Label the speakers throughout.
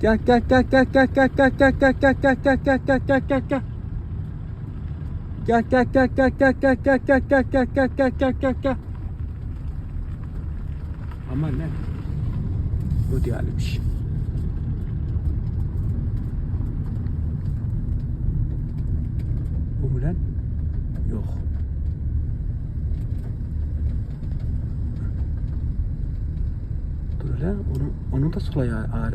Speaker 1: gel Gel gel gel gel gel gel gel gel gel gel gel gel gel gel gel gel gel Gel gel gel gel gel gel gel gel gel gel gel gel gel gel Aman ne? Bu diyelimmiş. Bu mu lan? Yok. Dur lan onu, onu da sulaya ağır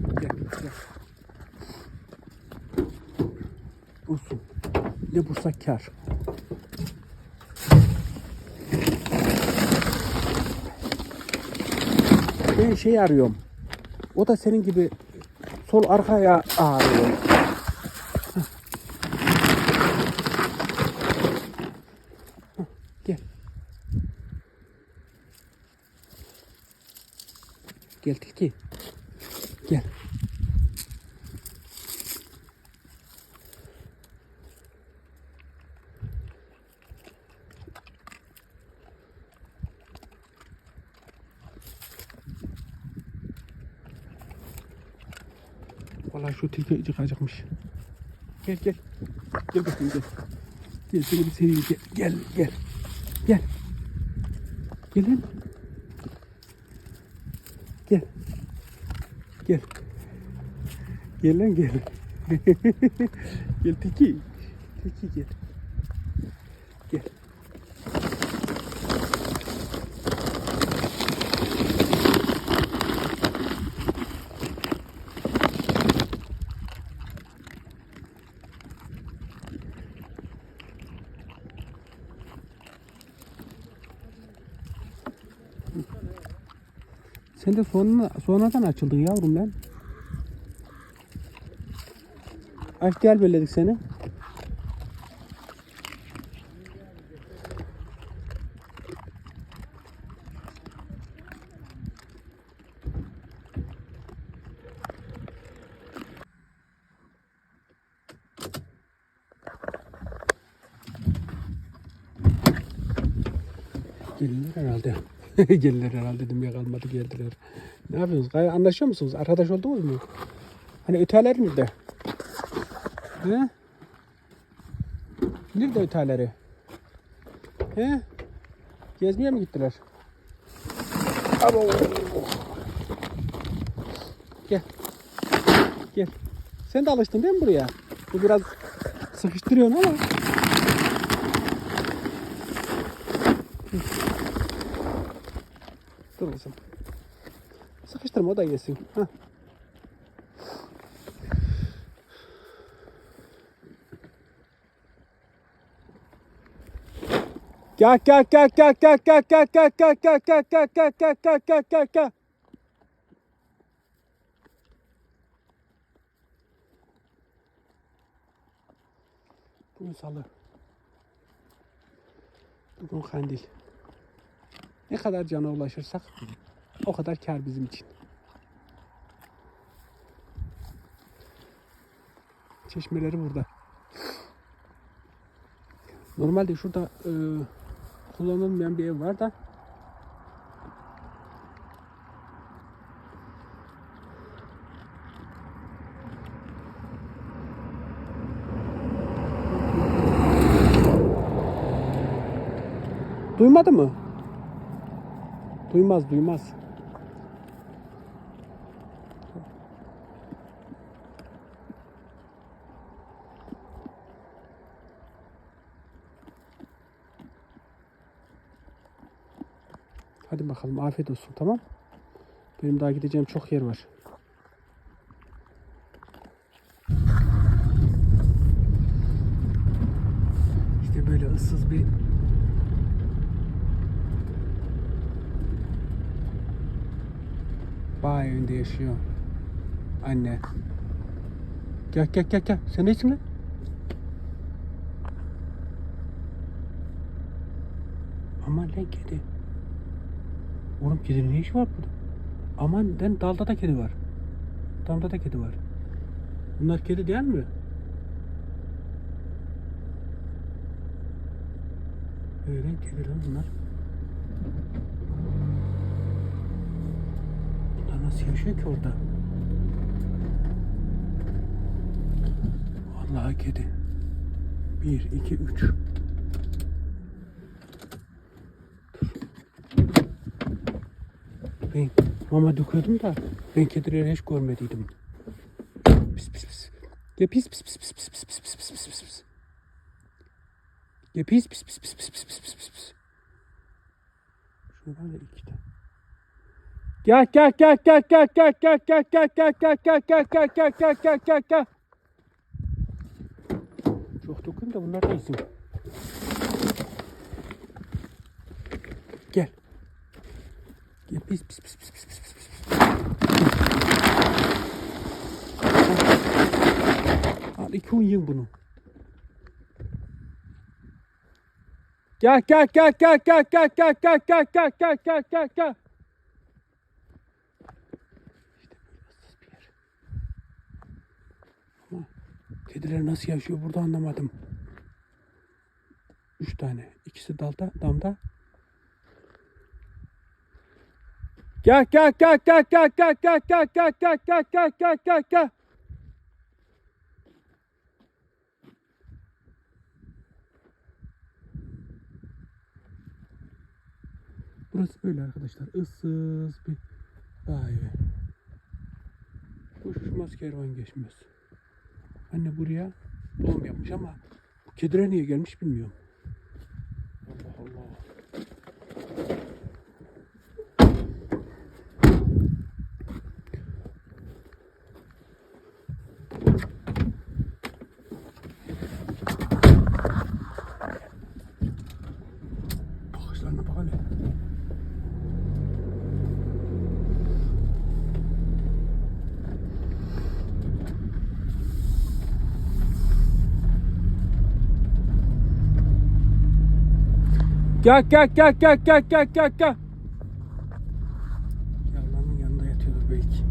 Speaker 1: Gel gel. Bulsun. Ne bulsak kar. Ben şey arıyorum. O da senin gibi sol arkaya ağrıyor. Gel. Gel tilki. Gel. Vallahi şu tilki çıkacakmış. Gel gel. Gel bakayım gel. Gel seni bir seveyim gel. Gel gel. Gel. Gel lan. Gel. Gel. Gel lan gel. gel tilki. Tilki gel. Gel. Sen de sonra, sonradan açıldın yavrum lan. Gel belledik seni. Gelirler herhalde. gelirler herhalde dedim ya geldiler. Ne yapıyorsunuz? Anlaşıyor musunuz? Arkadaş oldunuz mu? Hani öteler nerede? He? Nerede öteleri? He? Gezmeye mi gittiler? Abo. Gel. Gel. Sen de alıştın değil mi buraya? Bu biraz sıkıştırıyorsun ama. Dur kızım. Sıkıştırma o da yesin. Hah. Gel gel gel gel gel gel gel gel gel gel gel gel gel gel gel gel gel gel. Bugün salı. Bugün kandil. Ne kadar cana ulaşırsak o kadar kar bizim için. Çeşmeleri burada. Normalde şurada e, kullanılmayan bir ev var da Duymadı mı? Duymaz, duymaz. Hadi bakalım afiyet olsun tamam. Benim daha gideceğim çok yer var. İşte böyle ıssız bir bağ evinde yaşıyor. Anne. Gel gel gel gel. Sen neysin lan? Aman lan kedi. Oğlum kedinin ne işi var burada? Aman lan dalda da kedi var. Dalda da kedi var. Bunlar kedi değil mi? Öyle kedi lan bunlar. Bunlar nasıl yaşıyor ki orada? Vallahi kedi. Bir, iki, üç. Ben mama döküyordum da ben kedileri hiç görmediydim. Pis pis pis. Ya pis pis pis pis pis pis pis pis pis pis pis. Ya pis pis pis pis pis pis pis pis pis pis. Şuradan da iki tane. Gel gel gel gel gel gel gel gel gel gel gel gel gel gel gel gel gel gel gel. Çok dokun da bunlar da iyisin. Gel. Ya pis pis pis pis pis pis pis. Al iki un yiyin bunu. Gel gel gel gel gel gel gel gel gel gel gel gel gel gel. Kediler nasıl yaşıyor burada anlamadım. Üç tane. İkisi dalda, damda. Gel gel gel gel gel gel gel gel gel gel gel gel gel gel gel. Burası böyle arkadaşlar. ıssız bir dağ evi. Kuş uçmaz kervan geçmez. Anne buraya doğum yapmış ama bu kediler niye gelmiş bilmiyorum. Başlarına bak hele. Gel gel gel gel gel gel gel gel. Yarlanın yanında yatıyordu belki.